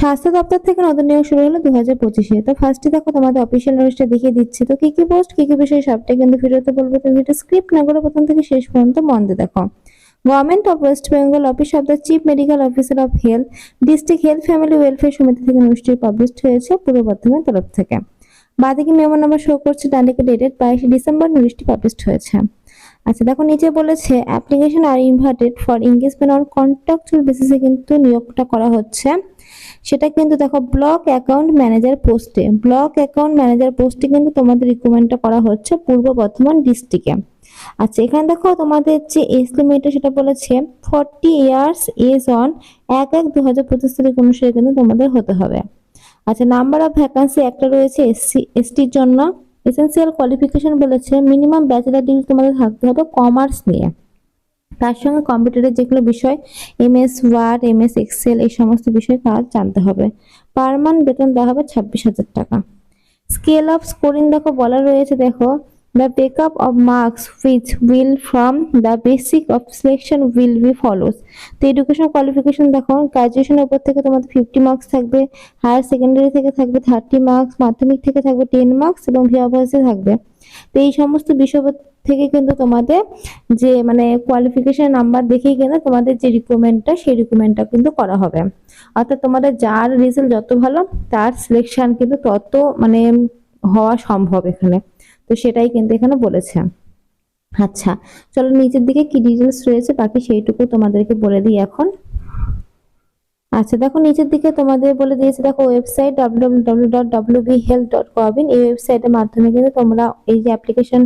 স্বাস্থ্য দপ্তর থেকে নতুন নিয়োগ শুরু হলো দু হাজার পঁচিশে। তো ফার্স্টে দেখো তোমাদের অফিসিয়াল নোটিশটা দেখিয়ে দিচ্ছি। তো কি কি পোস্ট কি কি বিষয় সবটাই কিন্তু ভিডিওতে বলব। তো ভিডিও স্ক্রিপ্ট না করে প্রথম থেকে শেষ পর্যন্ত মন দিয়ে দেখো। Government of west Bengal office of the chief medical officer of health district health family welfare সমিতি থেকে নোটিশটি পাবলিশড হয়েছে পূর্ব বর্ধমানের তরফ থেকে। বাদিকে মেমো নাম্বার শো করছে ডান দিকে ডেটেড বাইশে ডিসেম্বর নোটিশটি পাবলিশড হয়েছে। আচ্ছা দেখো নিচে বলেছে application are invited for engagement on contractual বেসিসে কিন্তু নিয়োগটা করা হচ্ছে। সেটা কিন্তু দেখো ব্লক অ্যাকাউন্ট ম্যানেজার পোস্টে ব্লক অ্যাকাউন্ট ম্যানেজার পোস্টে কিন্তু তোমাদের রিক্রুটমেন্টটা করা হচ্ছে পূর্ব বর্ধমান ডিস্ট্রিক্টে আচ্ছা এখানে দেখো তোমাদের যে এজ লিমিটটা সেটা বলেছে ফর্টি ইয়ার্স এজ অন এক এক দু হাজার পঁচিশ তারিখ অনুসারে কিন্তু তোমাদের হতে হবে। আচ্ছা নাম্বার অফ ভ্যাকান্সি একটা রয়েছে এসসি এসটির জন্য। এসেন্সিয়াল কোয়ালিফিকেশন বলেছে মিনিমাম ব্যাচেলার ডিগ্রি তোমাদের থাকতে হবে কমার্স নিয়ে। তার সঙ্গে কম্পিউটারের যেগুলো বিষয়, এমএস ওয়ার্ড, এমএস এক্সেল, এই সমস্ত বিষয়ে কাজ জানতে হবে। পার মান্থ বেতন দেওয়া হবে ছাব্বিশ হাজার টাকা। স্কেল অফ স্কোরিং দেখো বলা রয়েছে, দেখো। The pickup of marks which will from the basic of selection will be follows তো এডুকেশন কোয়ালিফিকেশন দেখো গ্রাজুয়েশনের উপর থেকে তোমাদের ফিফটি মার্কস থাকবে হায়ার সেকেন্ডারি থেকে থাকবে থার্টি মার্কস মাধ্যমিক থেকে থাকবে টেন মার্কস এবং ভিওভার্সে থাকবে। তো এই সমস্ত বিষয় থেকে কিন্তু তোমাদের যে মানে কোয়ালিফিকেশন নাম্বার দেখেই কিন্তু তোমাদের যে রিক্রুটমেন্টটা সেই রিক্রুটমেন্টটা কিন্তু করা হবে। অর্থাৎ তোমাদের যার রেজাল্ট যত ভালো, তার সিলেকশন কিন্তু তত মানে হওয়া সম্ভব এখানে। তো সেটাই কিন্তু এখানে বলেছে। আচ্ছা চলো নিচের দিকে কি ডিটেলস রয়েছে, বাকি সেইটুকু তোমাদেরকে বলে দিই এখন। আচ্ছা দেখো নিচের দিকে তোমাদের বলে দিয়েছে, দেখো ওয়েবসাইট www.wbhealth.coin এই ওয়েবসাইটের মাধ্যমে কিন্তু তোমরা এই যে অ্যাপ্লিকেশন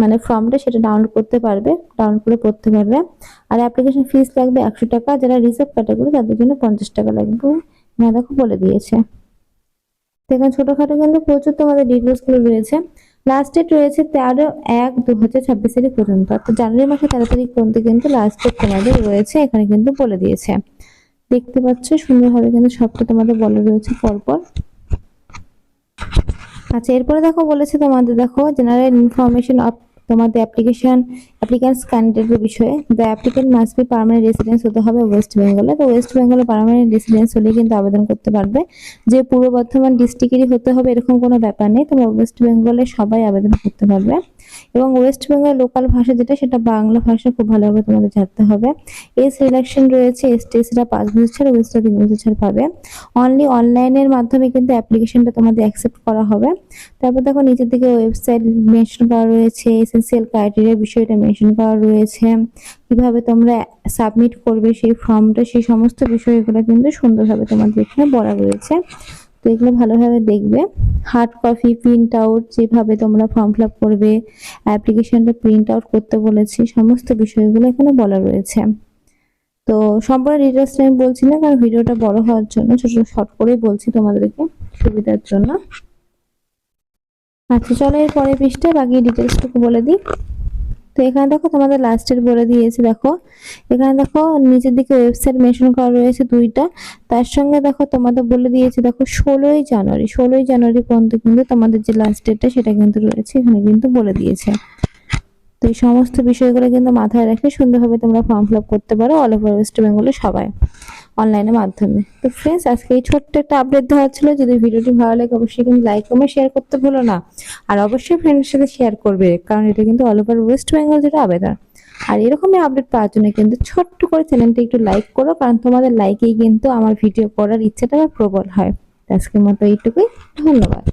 মানে ফর্মটা সেটা ডাউনলোড করতে পারবে ডাউনলোড করে পড়তে পারবে। আর অ্যাপ্লিকেশন ফিস লাগবে একশো টাকা, যারা রিজার্ভ ক্যাটাগরি তাদের জন্য পঞ্চাশ টাকা লাগবে। হ্যাঁ দেখো বলে দিয়েছে। এখানে ছোটখাটো কিন্তু প্রচুর তোমাদের ডিটেলসগুলো রয়েছে। লাস্ট ডেট রয়েছে তেরো এক দু হাজার ছাব্বিশ তারিখ পর্যন্ত। অর্থাৎ জানুয়ারি মাসে তেরো তারিখ পর্যন্ত কিন্তু লাস্ট ডেট তোমাদের রয়েছে, এখানে কিন্তু বলে দিয়েছে। দেখতে পাচ্ছ, সুন্দরভাবে কিন্তু সবটা তোমাদের বলা রয়েছে পরপর। আচ্ছা এরপরে দেখো বলেছে তোমাদের, দেখো জেনারেল ইনফরমেশন অফ তোমাদের অ্যাপ্লিকেশন অ্যাপ্লিক্যান্টস ক্যান্ডিডেটের বিষয়ে the applicant must be permanent residence হতে হবে ওয়েস্ট বেঙ্গলে তো ওয়েস্ট বেঙ্গলে পার্মানেন্ট রেসিডেন্স হলে কিন্তু আবেদন করতে পারবে। যে পূর্ব বর্ধমান ডিস্ট্রিক্টেরই হতে হবে এরকম কোনো ব্যাপার নেই, তোমরা ওয়েস্ট বেঙ্গলে সবাই আবেদন করতে পারবে। এবং ওয়েস্ট বেঙ্গল লোকাল ভাষা যেটা, সেটা বাংলা ভাষা খুব ভালোভাবে তোমাদের জানতে হবে। এস রিলেকশন রয়েছে এস টিএসরা পাঁচ বছর ছাড়া ওয়েস্টরা তিন বছর ছাড়া পাবে। অনলি অনলাইনের মাধ্যমে কিন্তু অ্যাপ্লিকেশনটা তোমাদের অ্যাকসেপ্ট করা হবে। তারপর দেখো নিচের দিকে ওয়েবসাইট মেনশন করা রয়েছে এসেন্সিয়াল ক্রাইটেরিয়া বিষয়টা মেনশন করা রয়েছে। কীভাবে তোমরা সাবমিট করবে সেই ফর্মটা সেই সমস্ত বিষয়গুলো কিন্তু সুন্দরভাবে তোমাদের এখানে বলা রয়েছে। তো এগুলো ভালোভাবে দেখবে। হার্ড কপি প্রিন্ট আউট যেভাবে তোমরা ফর্ম ফিল করবে অ্যাপ্লিকেশনটা প্রিন্ট আউট করতে বলেছি, সমস্ত বিষয়গুলো এখানে বলা রয়েছে। তো সম্পূর্ণ ডিটেলসটা আমি বলছি না, কারণ ভিডিওটা বড় হওয়ার জন্য ছোট শর্ট করেই বলছি তোমাদেরকে সুবিধার জন্য। আচ্ছা চলো এর পরের পৃষ্ঠায় বাকি ডিটেলসটুকু বলে দিই। তো এখানে দেখো তোমাদের লাস্টের বলে দিয়েছে, দেখো। এখানে দেখো নিচের দিকে ওয়েবসাইট মেনশন করা রয়েছে দুইটা। তার সঙ্গে দেখো তোমাদের বলে দিয়েছে, দেখো ষোলোই জানুয়ারি ষোলোই জানুয়ারি পর্যন্ত কিন্তু তোমাদের যে লাস্ট ডেটটা সেটা কিন্তু রয়েছে, এখানে কিন্তু বলে দিয়েছে। তো এই সমস্ত বিষয়গুলো কিন্তু মাথায় রেখে সুন্দরভাবে তোমরা ফর্ম ফিল করতে পারো অল ওভার ওয়েস্ট বেঙ্গলে সবাই অনলাইনের মাধ্যমে। তো ফ্রেন্ডস আজকে এই ছোট্ট একটা আপডেট দেওয়া ছিল যদি ভিডিওটি ভালো লাগে, অবশ্যই কিন্তু লাইক কমেন্ট শেয়ার করতে ভুলো না। আর অবশ্যই ফ্রেন্ডের সাথে শেয়ার করবে, কারণ এটা কিন্তু অল ওভার ওয়েস্ট বেঙ্গল যেটা আবেদন। আর এরকমই আপডেট পাওয়ার জন্য কিন্তু ছোট্ট করে চ্যানেলটা একটু লাইক করো, কারণ তোমাদের লাইকেই কিন্তু আমার ভিডিও করার ইচ্ছাটা প্রবল হয়। আজকের মতো এইটুকুই, ধন্যবাদ।